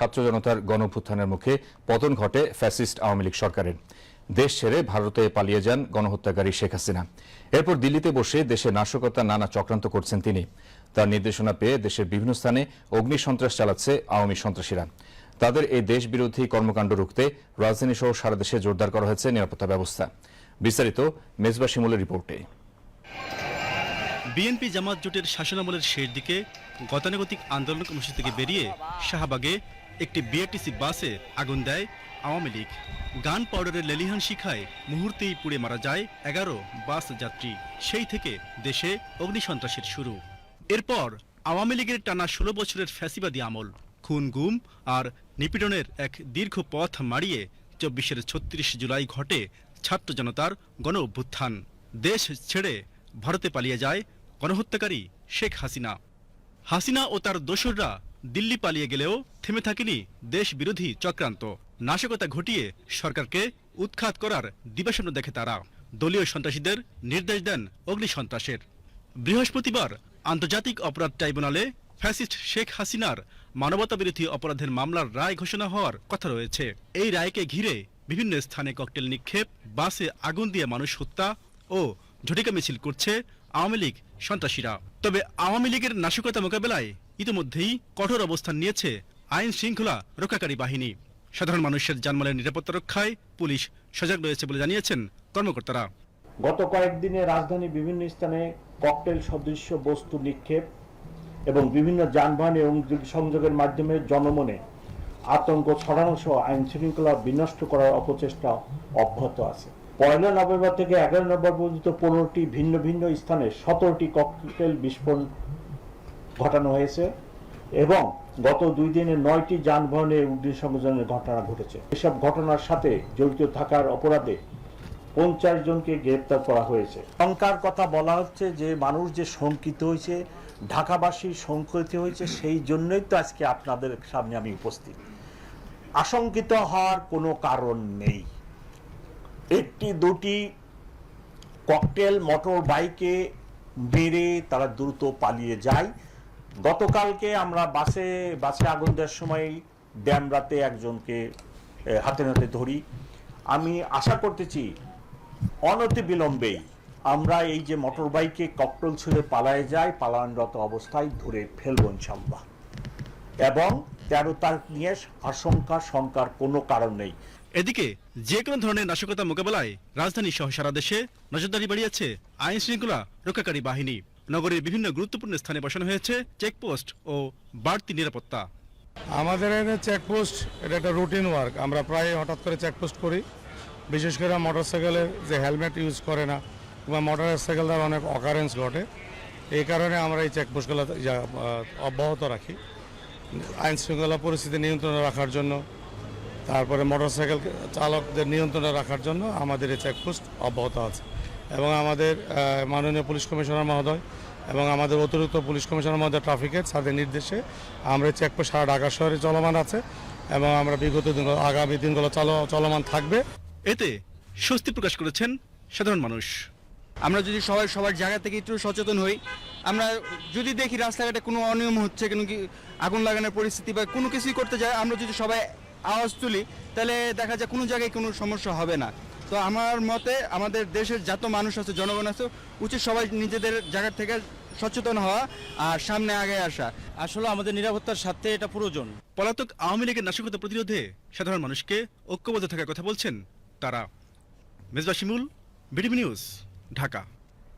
ছাত্র জনতার গণঅভ্যুত্থানের মুখে পতন ঘটে ফ্যাসিস্ট আওয়ামী লীগ সরকারের। দেশ ছেড়ে ভারতে পালিয়ে যান গণহত্যাকারী শেখ হাসিনা। এরপর দিল্লিতে বসে দেশে নাশকতার নানা চক্রান্ত করছেন তিনি। তার নির্দেশনা পেয়ে দেশের বিভিন্ন স্থানে অগ্নি সন্ত্রাস চালাচ্ছে আওয়ামী সন্ত্রাসীরা। তাদের এই দেশ বিরোধী কর্মকাণ্ড রুখতে রাজধানী সহ সারা দেশে জোরদার করা হয়েছে নিরাপত্তা ব্যবস্থা। বিস্তারিত মেজবা শিমুলের রিপোর্টে। বিএনপি জামাত জোটের শাসনামলের শেষ দিকে গতানুগতিক আন্দোলন কর্মসূচি থেকে বেরিয়ে শাহবাগে একটি বিআরটিসি বাসে আগুন দেয় আওয়ামী লীগ। গান পাউডারের লেলিহান শিখায় মুহূর্তেই পুড়ে মারা যায় এগারো বাস যাত্রী। সেই থেকে দেশে অগ্নিসন্ত্রাসের শুরু। এরপর আওয়ামী লীগের টানা ষোলো বছরের ফ্যাসিবাদী আমল, খুন, গুম আর নিপীড়নের এক দীর্ঘ পথ মাড়িয়ে চব্বিশের ছত্রিশ জুলাই ঘটে ছাত্র জনতার গণ অভ্যুত্থান। দেশ ছেড়ে ভারতে পালিয়ে যায় গণহত্যাকারী শেখ হাসিনা। হাসিনা ও তার দোসররা দিল্লি পালিয়ে গেলেও থেমে থাকেনি দেশ বিরোধী চক্রান্ত। নাশকতা ঘটিয়ে সরকারকে উৎখাত করার দিবাস্বপ্ন দেখে তারা। দলীয় সন্ত্রাসীদের নির্দেশ দেন অগ্নিসন্ত্রাসের বৃহস্পতিবার আন্তর্জাতিক অপরাধ ট্রাইব্যুনালে ফ্যাসিস্ট শেখ হাসিনার মানবতাবিরোধী অপরাধের মামলার রায় ঘোষণা হওয়ার কথা রয়েছে। এই রায়কে ঘিরে বিভিন্ন স্থানে ককটেল নিক্ষেপ, বাসে আগুন দিয়ে মানুষ হত্যা ও ঝটিকা মিছিল করছে আওয়ামী লীগ সন্ত্রাসীরা। তবে আওয়ামী লীগের নাশকতা মোকাবেলায় ইতিমধ্যেই কঠোর অবস্থান নিয়েছে আইন শৃঙ্খলা রক্ষাকারী বাহিনী। সাধারণ মানুষের জানমালের নিরাপত্তা রক্ষায় পুলিশ সজাগ রয়েছে বলে জানিয়েছেন কর্মকর্তারা। গত কয়েকদিনে রাজধানীর বিভিন্ন স্থানে ককটেল সদৃশ্য বস্তু নিক্ষেপ এবং বিভিন্ন যানবাহন এবং সংযোগের মাধ্যমে জনমনে আতঙ্ক ছড়ানো সহ আইন শৃঙ্খলা বিনষ্ট করার অপচেষ্টা অব্যাহত আছে। পয়লা নভেম্বর থেকে এগারো নভেম্বর পর্যন্ত পনেরোটি ভিন্ন ভিন্ন স্থানে সতেরোটি ককটেল বিস্ফোরণ ঘটানো হয়েছে এবং গত দুই দিনে নয়টি যানবাহনে অগ্নিসংযোজনের ঘটনা ঘটেছে। এসব ঘটনার সাথে জড়িত থাকার অপরাধে পঞ্চাশ জনকে গ্রেপ্তার করা হয়েছে। শঙ্কার কথা বলা হচ্ছে যে মানুষ যে শঙ্কিত হয়েছে, ঢাকাবাসী শঙ্কিত হয়েছে, সেই জন্যই তো আজকে আপনাদের সামনে আমি উপস্থিত। আশঙ্কিত হওয়ার কোনো কারণ নেই। একটি, দুটি ককটেল মোটর বাইকে বেড়ে তারা দ্রুত পালিয়ে যায়। গতকালকে আমরা বাসে বাসে আগুন দেওয়ার সময় ড্যামরাতে একজনকে হাতে নাতে ধরি। আমি আশা করতেছি অনতি বিলম্বেই আমরা এই যে মোটর বাইকে ককটেল ছুঁড়ে পালায় যায় পালানরত অবস্থায় ধরে ফেলব ইনশাল্লাহ এবং তেরো তারিখ নিয়ে আশঙ্কা, শঙ্কার কোনো কারণ নেই। এদিকে, যে কোনো ধরনের নাশকতা মোকাবেলায় রাজধানী সহ সারা দেশে নজরদারি বাড়িয়েছে আইন শৃঙ্খলা রক্ষাকারী বাহিনী। নগরের বিভিন্ন গুরুত্বপূর্ণ স্থানে বসানো হয়েছে চেকপোস্ট ও বাড়তি নিরাপত্তা। আমাদের এখানে চেকপোস্ট এটা একটা রুটিন ওয়ার্ক আমরা প্রায় হঠাৎ করে চেকপোস্ট করি। বিশেষ করে মোটর মোটরসাইকেলের যে হেলমেট ইউজ করে না, কিংবা দ্বারা অনেক অকারেন্স ঘটে, এই কারণে আমরা এই চেকপোস্টগুলো অব্যাহত রাখি। আইন শৃঙ্খলা পরিস্থিতি নিয়ন্ত্রণে রাখার জন্য, তারপরে মোটর মোটরসাইকেল চালকদের নিয়ন্ত্রণে রাখার জন্য আমাদের এই চেকপোস্ট অব্যাহত আছে। এবং আমাদের মাননীয় পুলিশ কমিশনার মহোদয় এবং আমাদের অতিরিক্ত পুলিশ কমিশনার মহোদয় ট্রাফিকের তাদের নির্দেশে আমরা চেকপোস্ট সারা ঢাকা শহরে চলমান আছে এবং আমরা বিগত দিনগুলো আগামী দিনগুলো চল- চলমান থাকবে। এতে স্বস্তি প্রকাশ করেছেন সাধারণ মানুষ। আমরা যদি সবাই সবার জায়গা থেকে একটু সচেতন হই আমরা যদি দেখি রাস্তাঘাটে কোনো অনিয়ম হচ্ছে কোনো কি আগুন লাগানোর পরিস্থিতি বা কোনো কিছুই করতে যায় আমরা যদি সবাই আওয়াজ তুলি তাহলে দেখা যায় কোনো জায়গায় কোনো সমস্যা হবে না। তো আমার মতে আমাদের দেশের যত মানুষ আছে জনগণ আছে উচিত সবাই নিজেদের জায়গা থেকে সচেতন হওয়া আর সামনে আগে আসা। আসলে আমাদের নিরাপত্তার স্বার্থে এটা প্রয়োজন। পলাতক আওয়ামী লীগের নাশকতা প্রতিরোধে সাধারণ মানুষকে ঐক্যবদ্ধ থাকার কথা বলছেন তারা। Mezba Shimul BDB news Dhaka.